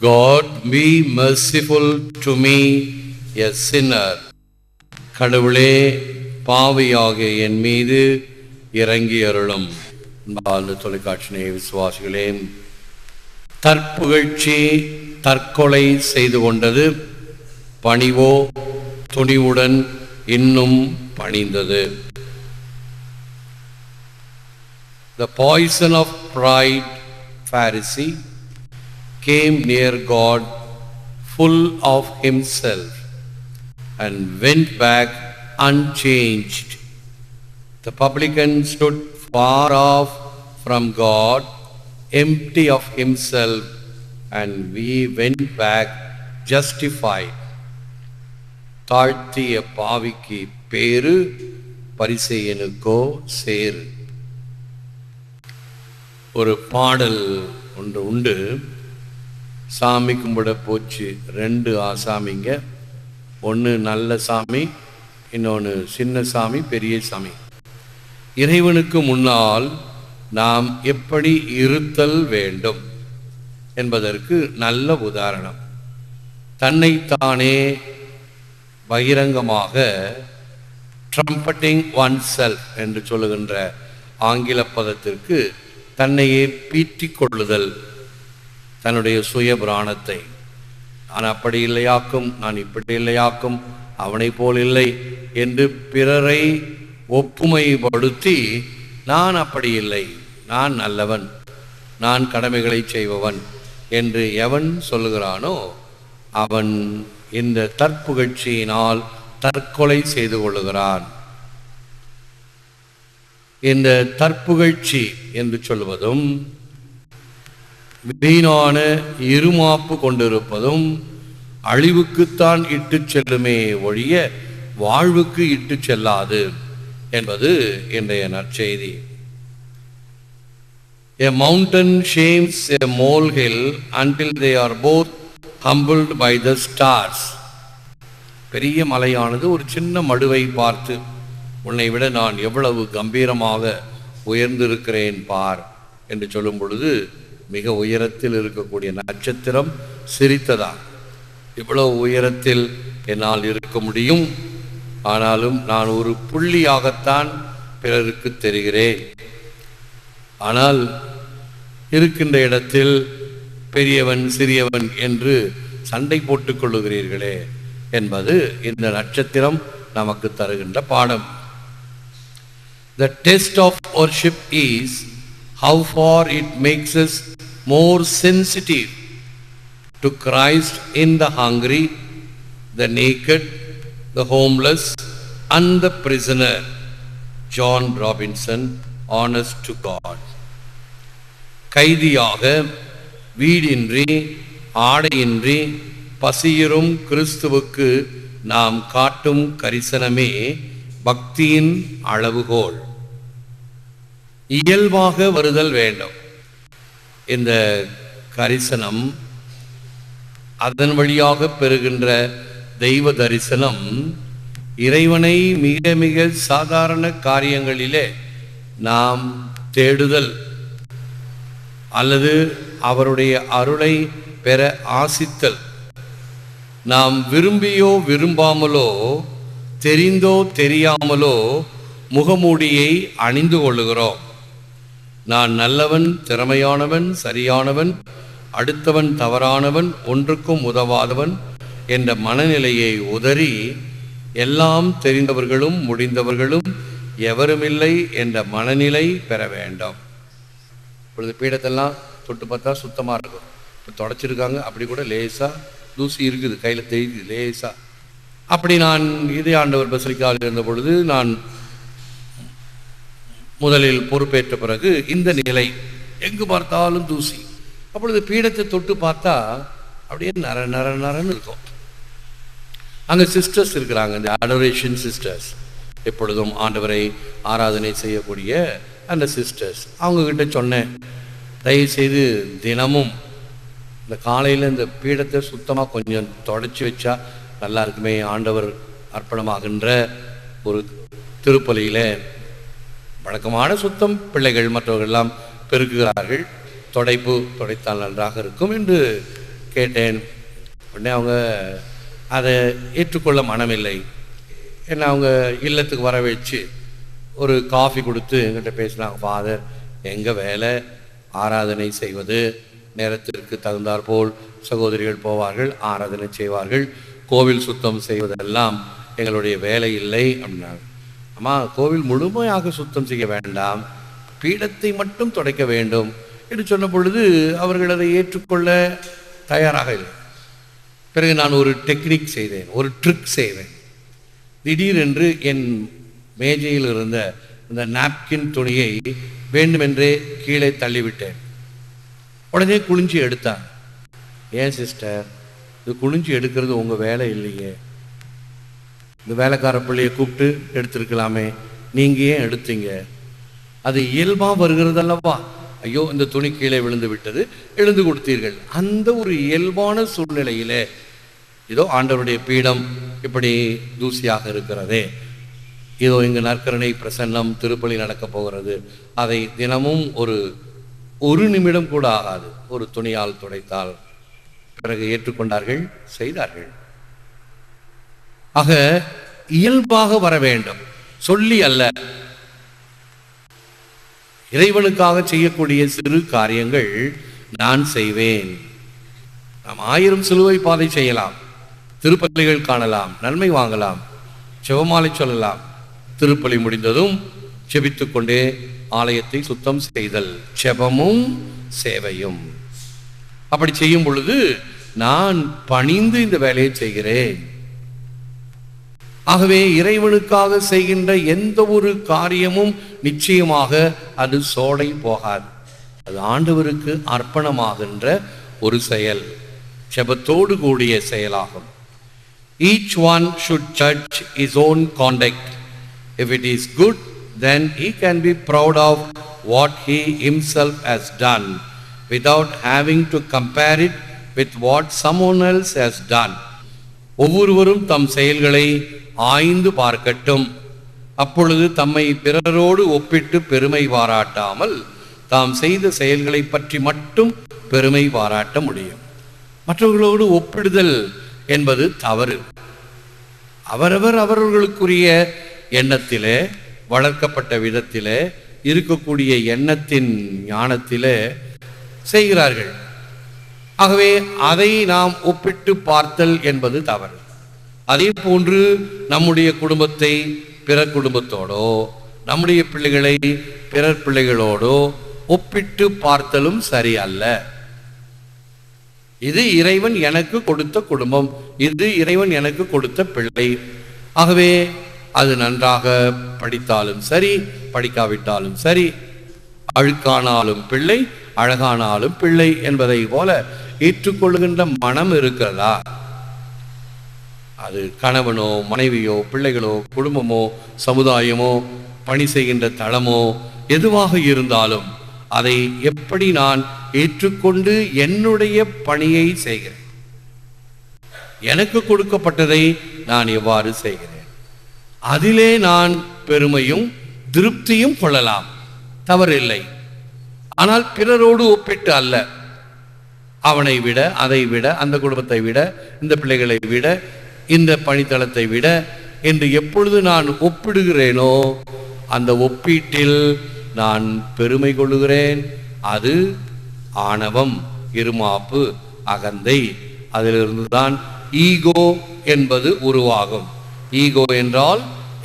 God, be merciful to me, a sinner. கடவுளே பாவியாக என் மீது இறங்கி அருளும் அன்பார்ந்த தொலைக்காட்சி விசுவாசிகளே தற்புகழ்ச்சி தற்கொலை செய்து கொண்டது பணிவோ துணிவுடன் இன்னும் பணிந்தது The poison of pride, Pharisee, came near God full of himself and went back unchanged. The publican stood far off from God, empty of himself, and we went back justified. தாழ்த்திய பாவிக்கு பேரு பரிசெயனுக்கோ சேரு ஒரு பாடல் ஒன்று உண்டு சாமி கும்பிட போச்சு ரெண்டு ஆசாமிங்க. ஒன்று நல்ல சாமி இன்னொன்று சின்ன சாமி பெரிய சாமி. இறைவனுக்கு முன்னால் நாம் எப்படி இருத்தல் வேண்டும் என்பதற்கு நல்ல உதாரணம். தன்னைத்தானே பகிரங்கமாக ட்ரம்பட்டிங் ஒன் செல் என்று சொல்லுகின்ற ஆங்கில பதத்திற்கு தன்னையே பீற்றிக் கொள்ளுதல் தன்னுடைய சுய பிராணத்தை நான் அப்படி இல்லையாக்கும் நான் இப்படி இல்லையாக்கும் அவனைப் போல் இல்லை என்று பிறரை ஒப்புமைப்படுத்தி நான் அப்படி இல்லை நான் நல்லவன் நான் கடமைகளை செய்பவன் என்று எவன் சொல்லுகிறானோ அவன் இந்த தற்புகழ்ச்சியினால் தற்கொலை செய்து கொள்ளுகிறான். இந்த தற்புகழ்ச்சி என்று சொல்வதும் வீணான இருமாப்பு கொண்டிருப்பதும் அழிவுக்குத்தான் இட்டுச் செல்லுமே ஒழிய வாழ்வுக்கு இட்டுச் செல்லாது என்பது இன்றைய நற்செய்தி A mountain shames a molehill until they are both humbled by the stars. பெரிய மலையானது ஒரு சின்ன மடுவை பார்த்து உன்னை விட நான் எவ்வளவு கம்பீரமாக உயர்ந்திருக்கிறேன் பார் என்று சொல்லும் பொழுது மிக உயரத்தில் இருக்கக்கூடிய நட்சத்திரம் சிரித்ததா இவ்வளவு உயரத்தில் என்னால் இருக்க முடியும். ஆனாலும் நான் ஒரு புள்ளியாகத்தான் பிறருக்கு தெரிகிறேன். ஆனால் இருக்கின்ற இடத்தில் பெரியவன் சிறியவன் என்று சண்டை போட்டுக் கொள்ளுகிறீர்களே என்பது இந்த நட்சத்திரம் நமக்கு தருகின்ற பாடம். The test of worship is how far it makes us more sensitive to Christ in the hungry, the naked, the homeless, and the prisoner. John Robinson, honest to God. கைதியாக வீடின்றி ஆடையின்றி பசியிரும் கிறிஸ்துவுக்கு நாம் காட்டும் கரிசனமே பக்தியின் அளவுகோல் இயல்பாக வருதல் வேண்டும். இந்த கரிசனம் அதன் வழியாக பெறுகின்ற தெய்வ தரிசனம் இறைவனை மிக மிக சாதாரண காரியங்களிலே நாம் தேடுதல் அல்லது அவருடைய அருளை பெற ஆசித்தல். நாம் விரும்பியோ விரும்பாமலோ தெரிந்தோ தெரியாமலோ முகமூடியை அணிந்து கொள்ளுகிறோம். நான் நல்லவன் திறமையானவன் சரியானவன் அடுத்தவன் தவறானவன் ஒன்றுக்கும் உதவாதவன் என்ற மனநிலையை உதறி எல்லாம் தெரிந்தவர்களும் முடிந்தவர்களும் எவருமில்லை என்ற மனநிலை பெற வேண்டும். இப்பொழுது பீடத்தெல்லாம் தொட்டு பார்த்தா சுத்தமாக இருக்கும். இப்போ தொடச்சிருக்காங்க அப்படி கூட லேசாக தூசி இருக்குது கையில் தெரியுது லேசாக அப்படி நான் இதே ஆண்டவர் பசலிக்காவில் இருந்த பொழுது நான் முதலில் பொறுப்பேற்ற பிறகு இந்த நிலை எங்கு பார்த்தாலும் தூசி. அப்பொழுது பீடத்தை தொட்டு பார்த்தா அப்படியே நர நர நரன்னு இருக்கும். அங்கே சிஸ்டர்ஸ் இருக்கிறாங்க இந்த அடோரேஷன் சிஸ்டர்ஸ் எப்பொழுதும் ஆண்டவரை ஆராதனை செய்யக்கூடிய அந்த சிஸ்டர்ஸ் அவங்கக்கிட்ட சொன்னேன் தயவுசெய்து தினமும் இந்த காலையில் இந்த பீடத்தை சுத்தமாக கொஞ்சம் தொடச்சி வச்சா நல்லா இருக்குமே ஆண்டவர் அர்ப்பணமாகின்ற ஒரு திருப்பலியில் வழக்கமான சுத்தம் பிள்ளைகள் மற்றவர்கள் எல்லாம் பெருக்குகிறார்கள். தொடைப்பு தொடைத்தால் நன்றாக இருக்கும் என்று கேட்டேன். உடனே அவங்க அதை ஏற்றுக்கொள்ள மனமில்லை. என்ன அவங்க இல்லத்துக்கு வர வச்சு ஒரு காஃபி கொடுத்து எங்கிட்ட பேசினாங்க ஃபாதர் எங்கள் வேலை? ஆராதனை செய்வது நேரத்திற்கு தகுந்தாற்போல் சகோதரிகள் போவார்கள் ஆராதனை செய்வார்கள். கோவில் சுத்தம் செய்வதெல்லாம் எங்களுடைய வேலை இல்லை அப்படின்னாங்க. அம்மா கோவில் முழுமையாக சுத்தம் செய்ய வேண்டாம். பீடத்தை மட்டும் துடைக்க வேண்டும் என்று சொன்ன பொழுது அவர்கள் அதை ஏற்றுக்கொள்ள தயாராக இல்லை. பிறகு நான் ஒரு டெக்னிக் செய்தேன் ஒரு ட்ரிக் செய்தேன். திடீரென்று என் மேஜையில் இருந்த இந்த நாப்கின் துணியை வேண்டுமென்றே கீழே தள்ளிவிட்டேன். உடனே குளிஞ்சு எடுத்தான். ஏன் சிஸ்டர் இது குளிஞ்சு எடுக்கிறது உங்கள் வேலை இல்லையே. இந்த வேலைக்கார பிள்ளையை கூப்பிட்டு எடுத்திருக்கலாமே. நீங்கள் ஏன் எடுத்தீங்க? அது இயல்பாக வருகிறதல்லவா? ஐயோ இந்த துணி கீழே விழுந்து விட்டது. எழுந்து கொடுத்தீர்கள். அந்த ஒரு இயல்பான சூழ்நிலையிலே இதோ ஆண்டவருடைய பீடம் இப்படி தூசியாக இருக்கிறதே. இதோ இங்கு நற்கரணை பிரசன்னம் திருப்பலி நடக்கப் போகிறது. அதை தினமும் ஒரு ஒரு நிமிடம் கூட ஆகாது. ஒரு துணியால் துடைத்தால். பிறகு ஏற்றுக்கொண்டார்கள் செய்தார்கள். ஆக இயல்பாக வர வேண்டும். சொல்லி அல்ல. இறைவனுக்காக செய்யக்கூடிய சிறு காரியங்கள் நான் செய்வேன். நாம் ஆயிரம் சிலுவை பாதை செய்யலாம். திருப்பள்ளிகள் காணலாம். நன்மை வாங்கலாம். செவமாலை சொல்லலாம். திருப்பலி முடிந்ததும் செபித்துக்கொண்டே ஆலயத்தை சுத்தம் செய்தல். செபமும் சேவையும். அப்படி செய்யும் பொழுது நான் பணிந்து இந்த வேலையை செய்கிறேன். ஆகவே இறைவனுக்காக செய்கின்ற எந்த ஒரு காரியமும் நிச்சயமாக அது சோடை போகாது. அது ஆண்டவருக்கு அர்ப்பணமாகின்ற ஒரு செயல். செபத்தோடு கூடிய செயலாகும். Each one should search his own conduct if it is good then he can be proud of what he himself has done without having to compare it with what some one else has done ஒவ்வொருவரும் தம் செயல்களை ஆய்ந்து பார்க்கட்டும். அப்பொழுது தம்மை பிறரோடு ஒப்பிட்டு பெருமை பாராட்டாமல் தாம் செய்த செயல்களை பற்றி மட்டும் பெருமை பாராட்ட முடியும். மற்றவர்களோடு ஒப்பிடுதல் என்பது தவறு. அவரவர் அவர்களுக்குரிய எண்ணத்திலே வளர்க்கப்பட்ட விதத்திலே இருக்கக்கூடிய எண்ணத்தின் ஞானத்திலே செய்கிறார்கள். ஆகவே அதை நாம் ஒப்பிட்டு பார்த்தல் என்பது தவறு. அதே போன்று நம்முடைய குடும்பத்தை பிற குடும்பத்தோடோ நம்முடைய பிள்ளைகளை பிறர் பிள்ளைகளோடோ ஒப்பிட்டு பார்த்தலும் சரியல்ல. இது இறைவன் எனக்கு கொடுத்த குடும்பம். இது இறைவன் எனக்கு கொடுத்த பிள்ளை. ஆகவே அது நன்றாக படித்தாலும் சரி படிக்காவிட்டாலும் சரி அழுக்கானாலும் பிள்ளை அழகானாலும் பிள்ளை என்பதை போல ஏற்றுக்கொள்கின்ற மனம் இருக்கிறதா? அது கணவனோ மனைவியோ பிள்ளைகளோ குடும்பமோ சமுதாயமோ பணி செய்கின்ற தளமோ எதுவாக இருந்தாலும் அதை எப்படி நான் ஏற்றுக்கொண்டு என்னுடைய பணியை செய்கிறேன்? எனக்கு கொடுக்கப்பட்டதை நான் எவ்வாறு செய்கிறேன்? அதிலே நான் பெருமையும் திருப்தியும் கொள்ளலாம். தவறில்லை. ஆனால் பிறரோடு ஒப்பிட்டு அல்ல. அவனை விட அதை விட அந்த குடும்பத்தை விட இந்த பிள்ளைகளை விட இந்த பணித்தளத்தை விட என்று எப்பொழுது நான் ஒப்பிடுகிறேனோ அந்த ஒப்பீட்டில் நான் பெருமை கொள்ளுகிறேன். அது ஆணவம் இருமாப்பு அகந்தை. அதிலிருந்து தான் ஈகோ என்பது உருவாகும். ஈகோ என்றால்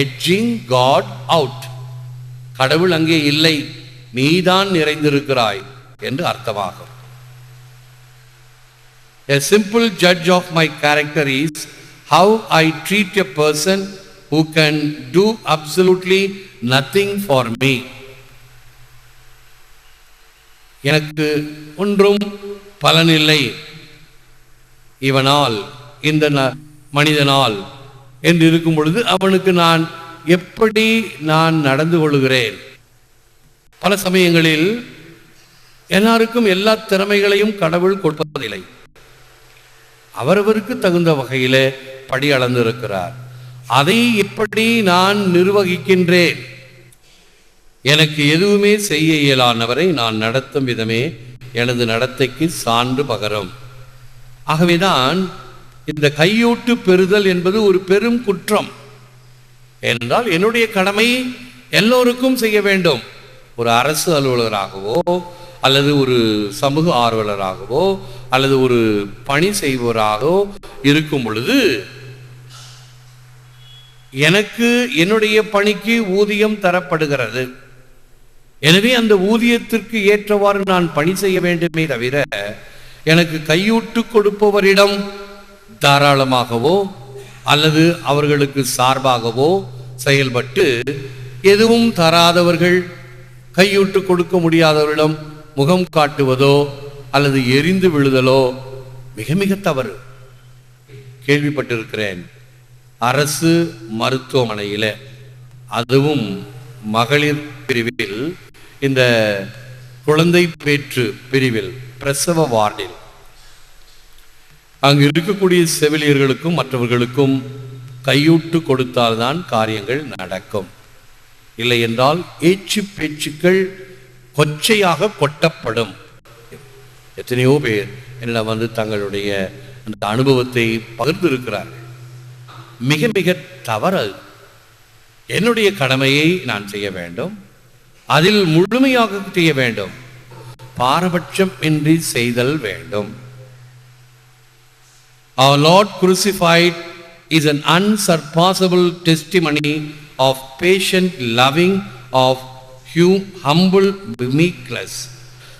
எட்ஜிங் காட் அவுட் கடவுள் அங்கே இல்லை நீதான் நிறைந்திருக்கிறாய் என்று அர்த்தமாகும். A simple judge of my character is how I treat a person who can do absolutely nothing for me. எனக்கு ஒன்றும் பலனில்லை. இவனால் இந்த ந- மனிதனால் என்று இருக்கும் பொழுது அவனுக்கு நான் எப்படி நான் நடந்து கொள்கிறேன்? பல சமயங்களில் எல்லாருக்கும் எல்லா திறமைகளையும் கடவுள் கொடுப்பதில்லை. அவரவருக்கு தகுந்த வகையில் படி அளந்திருக்கிறார். அதை எப்படி நான் நிர்வகிக்கின்றேன். எனக்கு எதுவுமே செய்ய இயலானவரை நான் நடத்தும் விதமே எனது நடத்தைக்கு சான்று பகரும். ஆகவேதான் இந்த கையூட்டு பெறுதல் என்பது ஒரு பெரும் குற்றம். என்றால் என்னுடைய கடமை எல்லோருக்கும் செய்ய வேண்டும். ஒரு அரசு அலுவலராகவோ அல்லது ஒரு சமூக ஆர்வலராகவோ அல்லது ஒரு பணி செய்பவராகவோ இருக்கும் பொழுது எனக்கு என்னுடைய பணிக்கு ஊதியம் தரப்படுகிறது. எனவே அந்த ஊதியத்திற்கு ஏற்றவாறு நான் பணி செய்ய வேண்டுமே தவிர எனக்கு கையூட்டு கொடுப்பவரிடம் தாராளமாகவோ அல்லது அவர்களுக்கு சார்பாகவோ செயல்பட்டு எதுவும் தராதவர்கள் கையூட்டு கொடுக்க முடியாதவரிடம் முகம் காட்டுவதோ அல்லது எரிந்து விழுதலோ மிக மிக தவறு. கேள்விப்பட்டிருக்கிறேன். அரசு மருத்துவமனையில. அதுவும் மகளிர் பிரிவில் இந்த குழந்தை பேற்று பிரிவில் பிரசவ வார்டில். அங்கு இருக்கக்கூடிய செவிலியர்களுக்கும் மற்றவர்களுக்கும் கையூட்டு கொடுத்தால்தான் காரியங்கள் நடக்கும். இல்லை என்றால் ஏச்சு பேச்சுக்கள் கொச்சையாக கொட்டப்படும். எத்தனையோ பேர் என்னிடம் வந்து தங்களுடைய அந்த அனுபவத்தை பகிர்ந்திருக்கிறார்கள். மிக மிக தவறு. என்னுடைய கடமையை நான் செய்ய வேண்டும். அதில் முழுமையாக செய்ய வேண்டும். பாரபட்சம் இன்றி செய்தல் வேண்டும். Our Lord crucified is an unsurpassable testimony of patient loving, of hum- humble meekness.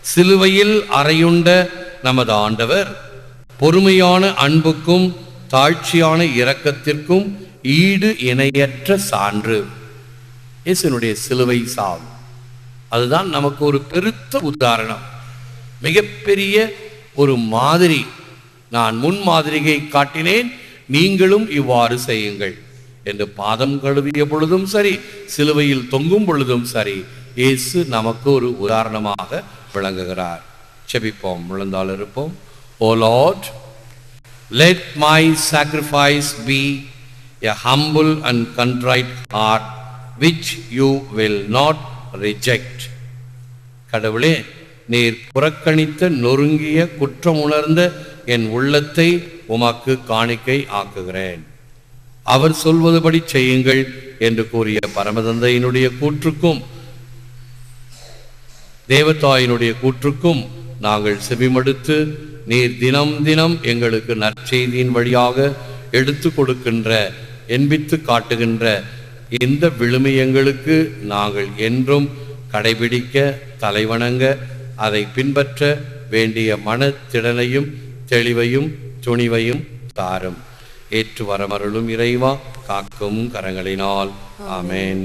சிலுவையில் அறையுண்ட நமது ஆண்டவர் பொறுமையான அன்புக்கும் தாழ்ச்சியான இரக்கத்திற்கும் ஈடு இணையற்ற சான்று. இயேசுனுடைய சிலுவை சாவு. அதுதான் நமக்கு ஒரு பெருத்த உதாரணம். மிகப்பெரிய ஒரு மாதிரி. நான் முன் மாதிரியை காட்டினேன் நீங்களும் இவ்வாறு செய்யுங்கள். என்று பாதம் கழுவிய பொழுதும் சரி சிலுவையில் தொங்கும் பொழுதும் சரி இயேசு நமக்கு ஒரு உதாரணமாக விளங்குகிறார். செபிப்போம் விழுந்தால் இருப்போம். O Lord let my sacrifice be a humble and contrite heart which you will not reject கடவுளே நீர் புறக்கணித்த நொறுங்கிய குற்றம் உணர்ந்த என் உள்ளத்தை உமக்கு காணிக்கை ஆக்குகிறேன். அவர் சொல்வதுபடி செய்யுங்கள் என்று கூறிய பரமதந்தையினுடைய கூற்றுக்கும் தேவதாயினுடைய கூற்றுக்கும் நாங்கள் செவிமடுத்து நீர் தினம் தினம் எங்களுக்கு நற்செய்தியின் வழியாக எடுத்து கொடுக்கின்ற என்பித்து காட்டுகின்ற இந்த விழுமியங்களுக்கு நாங்கள் என்றும் கடைபிடிக்க தலைவணங்க அதை பின்பற்ற வேண்டிய மனத்திடனையும் தெளிவையும் துணிவையும் தாரும். ஏற்று வரமருளும் இறைவா காக்கும் கரங்களினால். ஆமேன்.